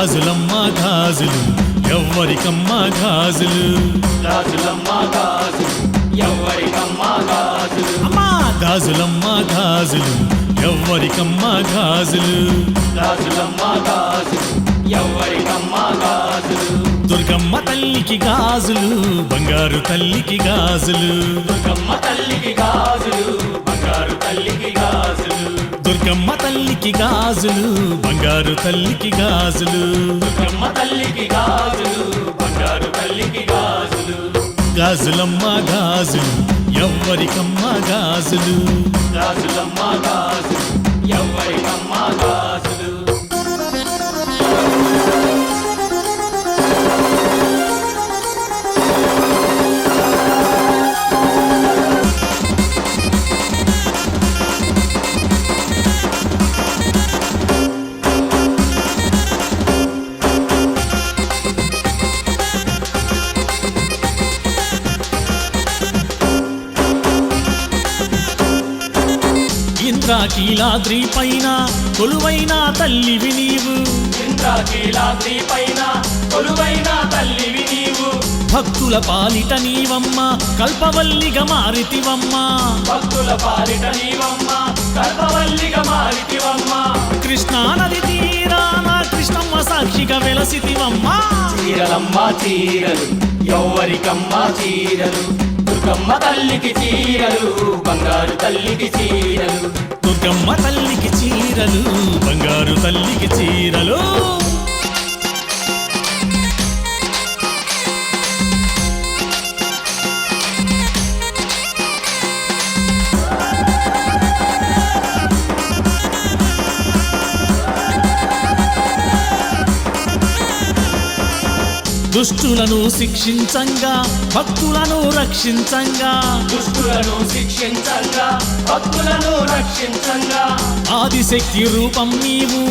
గాజులు ఎవ్వరికమ్మ గాజులు గాజులమ్మ గాజులు ఎవరికమ్మ గాజులు అమ్మా! గాజులమ్మ గాజులు ఎవ్వరికమ్మ గాజులు గాజులమ్మ గాజులు ఎవరికమ్మ గాజులు దుర్గమ్మ తల్లికి గాజులు బంగారు తల్లికి గాజులు దుర్గమ్మ తల్లికి గాజులు బంగారు తల్లికి గాజులు దుర్గమ్మ తల్లికి గాజులు బంగారు తల్లికి గాజులు. దుర్గమ్మ తల్లికి గాజులు బంగారు తల్లికి గాజులు. గాజులమ్మ గాజులు ఎవ్వరికమ్మ గాజులు. గాజులమ్మ గాజులు ఎవరికమ్మ గాజులు. ఇంద్రాకీలాద్రి పైన కొలువైన తల్లివి నీవు. ఇంద్రాకీలాద్రి పైన కొలువైన తల్లివి నీవు. భక్తుల పాలిట నీవమ్మ కల్పవల్లిగా మారితివమ్మ. భక్తుల పాలిట నీవమ్మ కల్పవల్లిగా మారితివమ్మ. కృష్ణా నది తీరాన కృష్ణమ్మ సాక్షిగా వెలసితివమ్మ. చీరలమ్మ చీరలు ఎవ్వరికమ్మ చీరలు. దుర్గమ్మ తల్లికి చీరలు బంగారు తల్లికి చీరలు. దుర్గమ్మ తల్లికి చీరలు బంగారు తల్లికి చీరలు. దుష్టులను శిక్షించంగా భక్తులను రక్షించంగా. దుష్టులను శిక్షించంగా భక్తులను రక్షించంగా. ఆదిశక్తి రూపం నీవు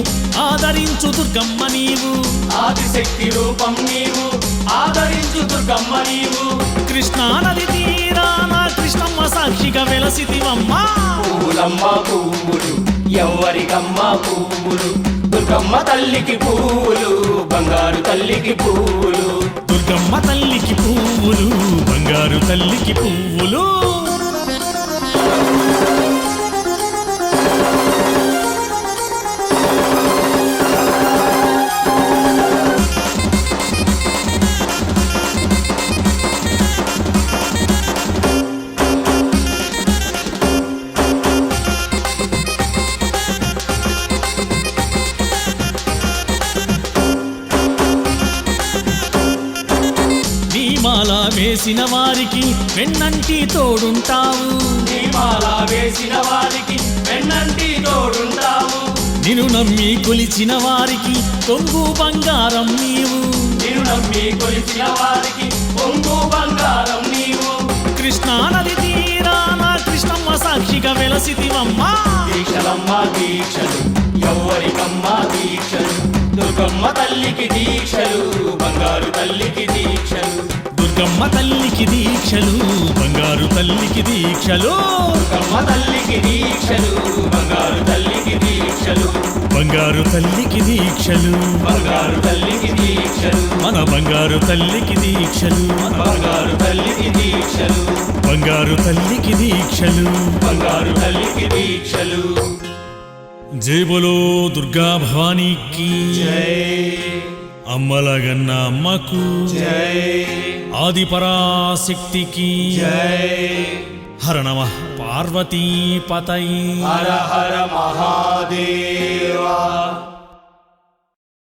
ఆదరించు దుర్గమ్మ నీవు. ఆదిశక్తి రూపం నీవు ఆదరించు దుర్గమ్మ నీవు. కృష్ణా నది తీరాన కృష్ణమ్మ సాక్షిగా వెలసితివమ్మ. పువ్వులమ్మ పువ్వులు ఎవ్వరికమ్మ పువ్వులు. దుర్గమ్మ తల్లికి పూలు బంగారు తల్లికి పూలు. దుర్గమ్మ తల్లికి పూలు బంగారు తల్లికి పువ్వులు వేసిన వారికి వెన్నంటి తోడుంటావు. దీపాల వేసిన వారికి వెన్నంటి తోడుంటావు. నిన్ను నమ్మి కొలిచిన వారికి కొంగు బంగారం నీవు. నిన్ను నమ్మి కొలిచిన వారికి పొంగు బంగారం నీవు. కృష్ణా నది తీరాన కృష్ణమ్మ సాక్షిగా వెలసితివమ్మ. దీక్షలమ్మ దీక్షలు ఎవ్వరికమ్మ దీక్షలు దుర్గమ్మ తల్లికి దీక్షలు బంగారు తల్లికి దీక్షలు. దుర్గమ్మ తల్లికి దీక్షలు బంగారు తల్లికి దీక్షలు. దుర్గమ్మ తల్లికి దీక్షలు బంగారు తల్లికి దీక్షలు. బంగారు తల్లికి దీక్షలు. బంగారు తల్లికి దీక్షలు. మన బంగారు తల్లికి దీక్షలు. బంగారు తల్లికి దీక్షలు. బంగారు తల్లికి దీక్షలు. బంగారు తల్లికి దీక్షలు. జై బోలో దుర్గా భవానీకి జై. అమ్మలగన్న అమ్మకు జై. ఆది పరాశక్తికి జై. హర నమ పార్వతీ పతై హర హర మహాదేవా.